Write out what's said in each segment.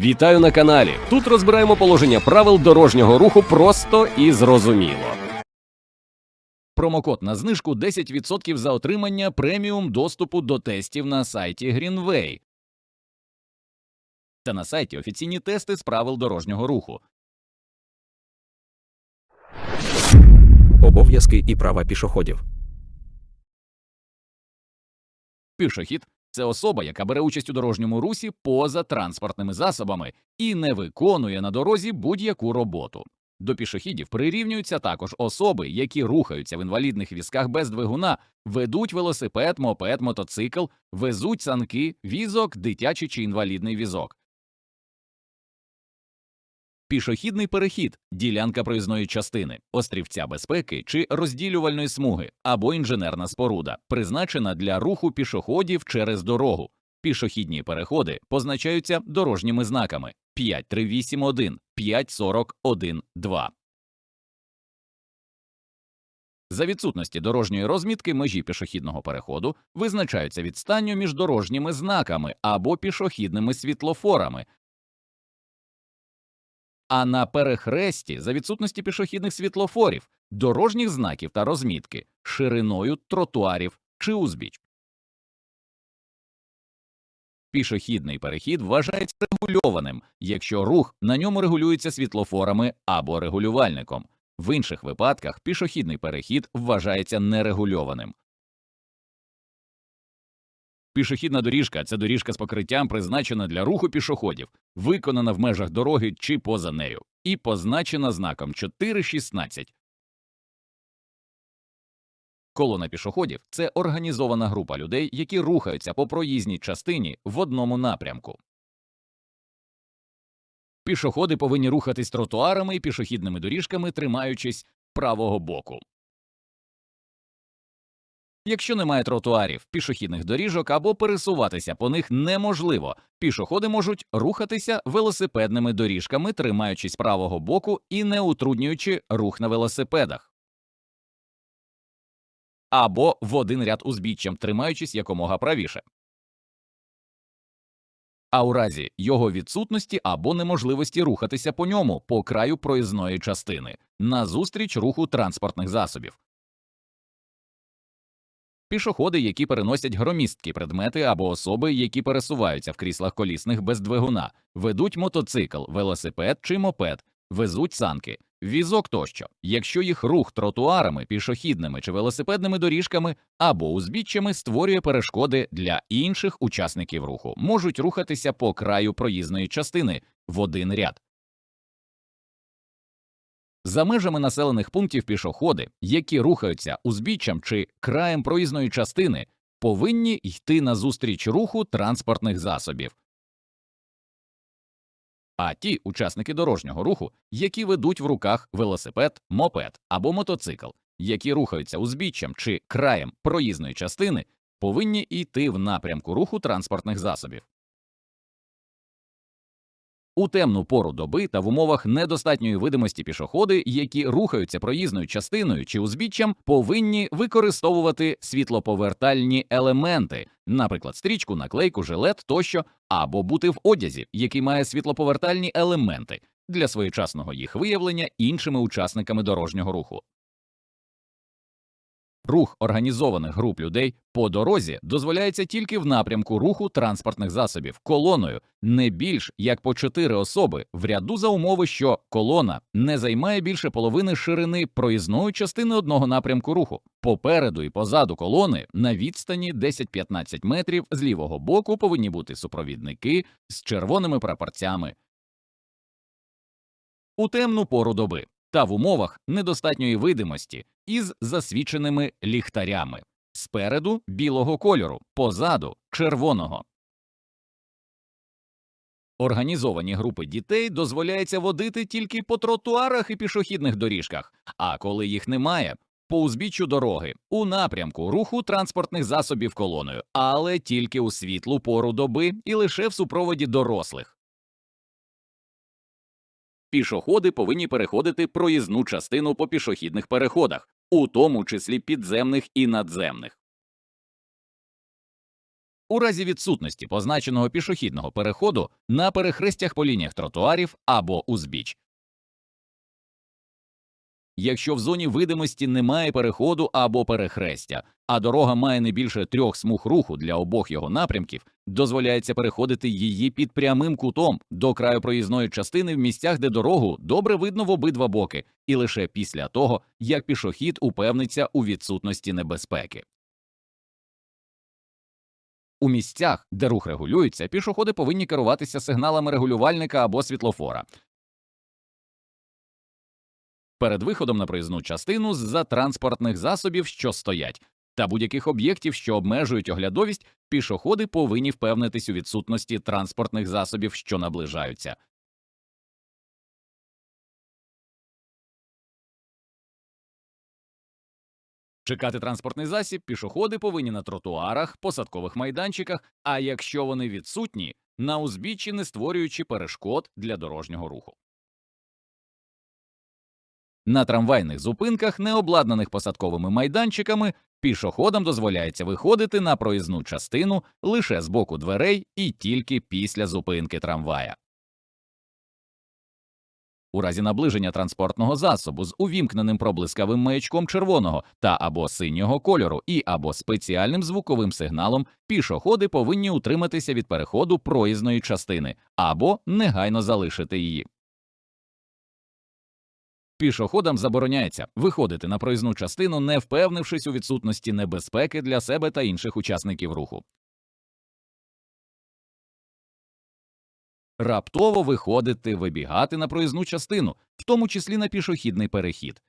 Вітаю на каналі. Тут розбираємо положення правил дорожнього руху просто і зрозуміло. Промокод на знижку 10% за отримання преміум доступу до тестів на сайті Greenway та на сайті офіційні тести з правил дорожнього руху. Обов'язки і права пішоходів. Пішохід це особа, яка бере участь у дорожньому русі поза транспортними засобами і не виконує на дорозі будь-яку роботу. До пішохідів прирівнюються також особи, які рухаються в інвалідних візках без двигуна, ведуть велосипед, мопед, мотоцикл, везуть санки, візок, дитячий чи інвалідний візок. Пішохідний перехід ділянка проїзної частини, острівця безпеки чи розділювальної смуги або інженерна споруда, призначена для руху пішоходів через дорогу. Пішохідні переходи позначаються дорожніми знаками 5381, 5412. За відсутності дорожньої розмітки межі пішохідного переходу визначаються відстанню між дорожніми знаками або пішохідними світлофорами, а на перехресті за відсутності пішохідних світлофорів, дорожніх знаків та розмітки, шириною тротуарів чи узбіч. Пішохідний перехід вважається регульованим, якщо рух на ньому регулюється світлофорами або регулювальником. В інших випадках пішохідний перехід вважається нерегульованим. Пішохідна доріжка це доріжка з покриттям, призначена для руху пішоходів, виконана в межах дороги чи поза нею, і позначена знаком 4.16. Колона пішоходів це організована група людей, які рухаються по проїзній частині в одному напрямку. Пішоходи повинні рухатись тротуарами і пішохідними доріжками, тримаючись правого боку. Якщо немає тротуарів, пішохідних доріжок або пересуватися по них неможливо, пішоходи можуть рухатися велосипедними доріжками, тримаючись правого боку і не утруднюючи рух на велосипедах, або в один ряд узбіччям, тримаючись якомога правіше. А у разі його відсутності або неможливості рухатися по ньому по краю проїзної частини назустріч руху транспортних засобів. Пішоходи, які переносять громісткі предмети або особи, які пересуваються в кріслах колісних без двигуна, ведуть мотоцикл, велосипед чи мопед, везуть санки, візок тощо, якщо їх рух тротуарами, пішохідними чи велосипедними доріжками або узбіччями створює перешкоди для інших учасників руху, можуть рухатися по краю проїзної частини в один ряд. За межами населених пунктів пішоходи, які рухаються узбіччям чи краєм проїзної частини, повинні йти назустріч руху транспортних засобів. А ті учасники дорожнього руху, які ведуть в руках велосипед, мопед або мотоцикл, які рухаються узбіччям чи краєм проїзної частини, повинні йти в напрямку руху транспортних засобів. У темну пору доби та в умовах недостатньої видимості пішоходи, які рухаються проїзною частиною чи узбіччям, повинні використовувати світлоповертальні елементи, наприклад, стрічку, наклейку, жилет тощо, або бути в одязі, який має світлоповертальні елементи для своєчасного їх виявлення іншими учасниками дорожнього руху. Рух організованих груп людей по дорозі дозволяється тільки в напрямку руху транспортних засобів колоною, не більш як по чотири особи в ряду за умови, що колона не займає більше половини ширини проїзної частини одного напрямку руху. Попереду і позаду колони на відстані 10-15 метрів з лівого боку повинні бути супровідники з червоними прапорцями. У темну пору доби та в умовах недостатньої видимості із засвіченими ліхтарями спереду білого кольору, позаду червоного. Організовані групи дітей дозволяється водити тільки по тротуарах і пішохідних доріжках, а коли їх немає, по узбіччю дороги у напрямку руху транспортних засобів колоною, але тільки у світлу пору доби і лише в супроводі дорослих. Пішоходи повинні переходити проїзну частину по пішохідних переходах, у тому числі підземних і надземних. у разі відсутності позначеного пішохідного переходу на перехрестях по лініях тротуарів або узбіч. Якщо в зоні видимості немає переходу або перехрестя, а дорога має не більше трьох смуг руху для обох його напрямків, дозволяється переходити її під прямим кутом до краю проїзної частини в місцях, де дорогу добре видно в обидва боки, і лише після того, як пішохід упевниться у відсутності небезпеки. У місцях, де рух регулюється, пішоходи повинні керуватися сигналами регулювальника або світлофора. Перед виходом на проїзну частину з-за транспортних засобів, що стоять, та будь-яких об'єктів, що обмежують оглядовість, пішоходи повинні впевнитись у відсутності транспортних засобів, що наближаються. Чекати транспортний засіб пішоходи повинні на тротуарах, посадкових майданчиках, а якщо вони відсутні, на узбіччі, не створюючи перешкод для дорожнього руху. На трамвайних зупинках, не обладнаних посадковими майданчиками, пішоходам дозволяється виходити на проїзну частину лише з боку дверей і тільки після зупинки трамвая. У разі наближення транспортного засобу з увімкненим проблискавим маячком червоного та або синього кольору і або спеціальним звуковим сигналом пішоходи повинні утриматися від переходу проїзної частини або негайно залишити її. Пішоходам забороняється виходити на проїзну частину, не впевнившись у відсутності небезпеки для себе та інших учасників руху. Раптово виходити, вибігати на проїзну частину, в тому числі на пішохідний перехід.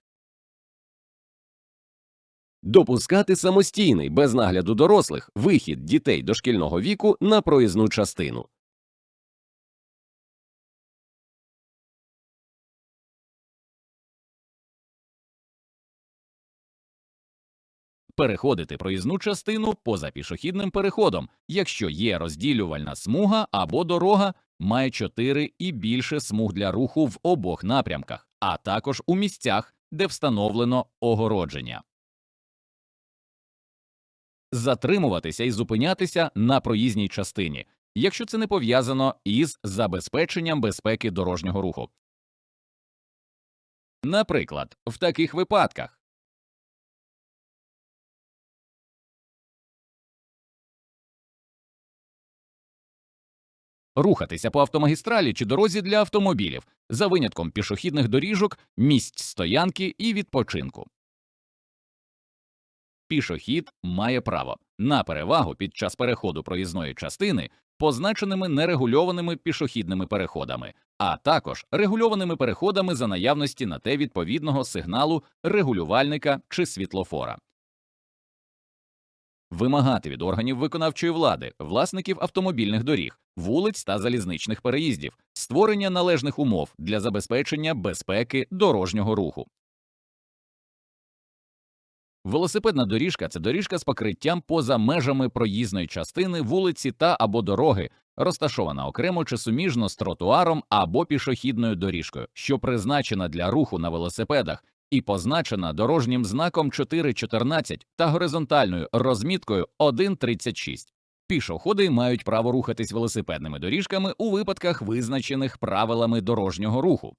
Допускати самостійний, без нагляду дорослих, вихід дітей дошкільного віку на проїзну частину. Переходити проїзну частину поза пішохідним переходом, якщо є розділювальна смуга або дорога, має чотири і більше смуг для руху в обох напрямках, а також у місцях, де встановлено огородження. Затримуватися і зупинятися на проїзній частині, якщо це не пов'язано із забезпеченням безпеки дорожнього руху. Наприклад, в таких випадках рухатися по автомагістралі чи дорозі для автомобілів за винятком пішохідних доріжок, місць стоянки і відпочинку. Пішохід має право на перевагу під час переходу проїзної частини позначеними нерегульованими пішохідними переходами, а також регульованими переходами за наявності на те відповідного сигналу регулювальника чи світлофора вимагати від органів виконавчої влади, власників автомобільних доріг, вулиць та залізничних переїздів, створення належних умов для забезпечення безпеки дорожнього руху. Велосипедна доріжка це доріжка з покриттям поза межами проїзної частини вулиці та або дороги, розташована окремо чи суміжно з тротуаром або пішохідною доріжкою, що призначена для руху на велосипедах і позначена дорожнім знаком 4.14 та горизонтальною розміткою 1.36. Пішоходи мають право рухатись велосипедними доріжками у випадках, визначених правилами дорожнього руху.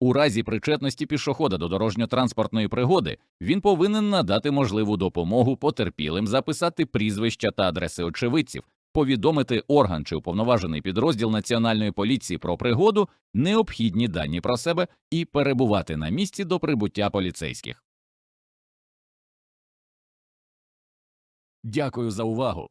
У разі причетності пішохода до дорожньо-транспортної пригоди він повинен надати можливу допомогу потерпілим записати прізвища та адреси очевидців, повідомити орган чи уповноважений підрозділ Національної поліції про пригоду, необхідні дані про себе і перебувати на місці до прибуття поліцейських. Дякую за увагу.